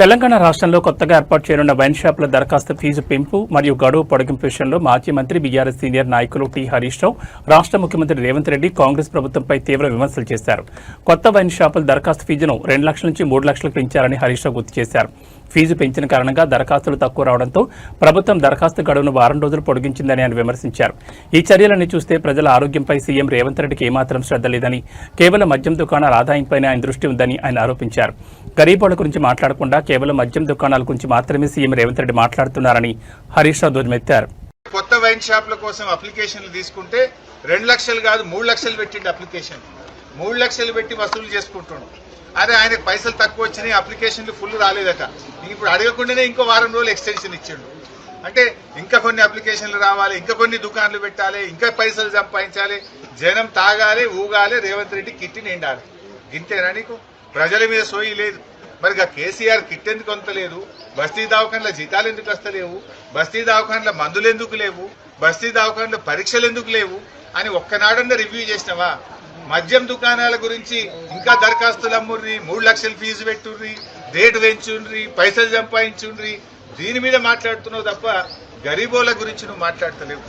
తెలంగాణ రాష్ట్రంలో కొత్తగా ఏర్పాటు చేయనున్న వైన్ షాపుల దరఖాస్తు ఫీజు పెంపు మరియు గడువు పొడిగింపు విషయంలో మాజీ మంత్రి బీఆర్ఎస్ సీనియర్ నాయకులు టి హరీష్ రావు రాష్ట్ర ముఖ్యమంత్రి రేవంత్ రెడ్డి కాంగ్రెస్ ప్రభుత్వంపై తీవ్ర విమర్శలు చేశారు. కొత్త వైన్ షాపుల దరఖాస్తు ఫీజును రెండు లక్షల నుంచి మూడు లక్షలకు పెంచారని హరీష్ రావు గుర్తు చేశారు. ఫీజు పెంచిన కారణంగా దరఖాస్తులు తక్కువ రావడంతో ప్రభుత్వం దరఖాస్తు గడువును వారం రోజులు పొడిగించిందని ఆయన విమర్శించారు. ఈ చర్యలన్నీ చూస్తే ప్రజల ఆరోగ్యంపై సీఎం రేవంత్ రెడ్డికి ఏమాత్రం శ్రద్ధ లేదని కేవలం మద్యం దుకాణాల ఆదాయంపైనే ఆయన దృష్టి ఉందని ఆయన ఆరోపించారు. గరీబోళ్ళ గురించి మాట్లాడకుండా కేవలం మద్యం దుకాణాల గురించి మాత్రమే సీఎం రేవంత్ రెడ్డి మాట్లాడుతున్నారని హరీష్ రావు ధ్వజమెత్తారు. కొత్త వైన్ షాప్ల కోసం అప్లికేషన్లు తీసుకుంటే రెండు లక్షలు కాదు మూడు లక్షలు పెట్టిండి అప్లికేషన్. మూడు లక్షలు పెట్టి వసూలు చేసుకుంటుండు. అరే ఆయనకు పైసలు తక్కువ వచ్చినాయి అప్లికేషన్లు ఫుల్ రాలేదట. ఇప్పుడు అడగకుండానే ఇంకో వారం రోజులు ఎక్స్టెన్షన్ ఇచ్చిండు. అంటే ఇంకా కొన్ని అప్లికేషన్లు రావాలి ఇంకా కొన్ని దుకాన్లు పెట్టాలి ఇంకా పైసలు సంపాదించాలి జనం తాగాలి ఊగాలి రేవంత్ రెడ్డి కిట్టి నిండాలి. గింతేనా నీకు? ప్రజల మీద సోయి లేదు. మరి ఇక కేసీఆర్ కిట్ ఎందుకు అంతలేదు బస్తీ దవాఖాన్ల జీతాలు ఎందుకు వస్తలేవు? బస్తీ దవాఖాన్ల మందులు ఎందుకు లేవు? బస్తీ దవాఖాన్ల పరీక్షలు ఎందుకు లేవు? అని ఒక్కనాడన్నా రివ్యూ చేసినావా? మద్యం దుకాణాల గురించి ఇంకా దరఖాస్తులు అమ్ముర్రి మూడు లక్షలు ఫీజు పెట్టుర్రి రేటు పెంచుండ్రి పైసలు సంపాదించుండ్రి. దీని మీద మాట్లాడుతున్నావు తప్ప గరీబోల గురించి నువ్వు మాట్లాడతలేవు.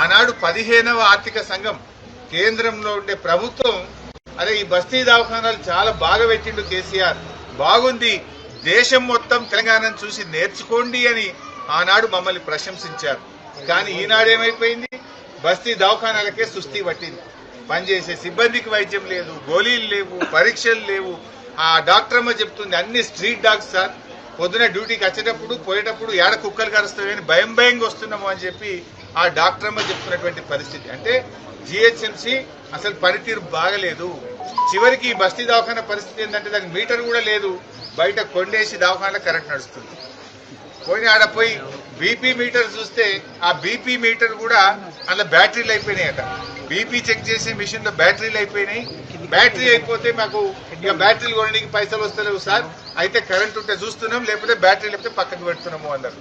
ఆనాడు పదిహేనవ ఆర్థిక సంఘం కేంద్రంలో ఉండే ప్రభుత్వం అరే ఈ బస్తీ దవాఖానాలు చాలా బాగా పెట్టిండు కేసీఆర్. బాగుంది. దేశం మొత్తం తెలంగాణను చూసి నేర్చుకోండి అని ఆనాడు మమ్మల్ని ప్రశంసించారు. కానీ ఈనాడు ఏమైపోయింది? బస్తీ దవాఖానాలకే సుస్థి పట్టింది. పనిచేసే సిబ్బందికి వైద్యం లేదు గోళీలు లేవు పరీక్షలు లేవు. ఆ డాక్టర్ అమ్మ చెప్తుంది అన్ని స్ట్రీట్ డాగ్స్ సార్. పొద్దున డ్యూటీకి వచ్చేటప్పుడు పోయేటప్పుడు ఏడ కుక్కలు కరుస్తాయని భయం భయంగా వస్తున్నాము అని చెప్పి ఆ డాక్టర్ అమ్మ చెప్తున్నటువంటి పరిస్థితి. అంటే జిహెచ్ఎంసి అసలు పనితీరు బాగలేదు. చివరికి బస్తీ దవాఖాన పరిస్థితి ఏంటంటే దానికి మీటర్ కూడా లేదు. బయట కొండేసి దవాఖానలో కరెంట్ నడుస్తుంది. పోయిన ఆడ పోయి బీపీ మీటర్ చూస్తే ఆ బీపీ మీటర్ కూడా అందులో బ్యాటరీలు అయిపోయినాయట. బీపీ చెక్ చేసే మిషన్లో బ్యాటరీలు అయిపోయినాయి. బ్యాటరీ అయిపోతే మాకు ఇక బ్యాటరీలు కొనడానికి పైసలు వస్తలేవు సార్. అయితే కరెంట్ ఉంటే చూస్తున్నాం లేకపోతే బ్యాటరీ లేకపోతే పక్కకు పెడుతున్నాము అన్నారు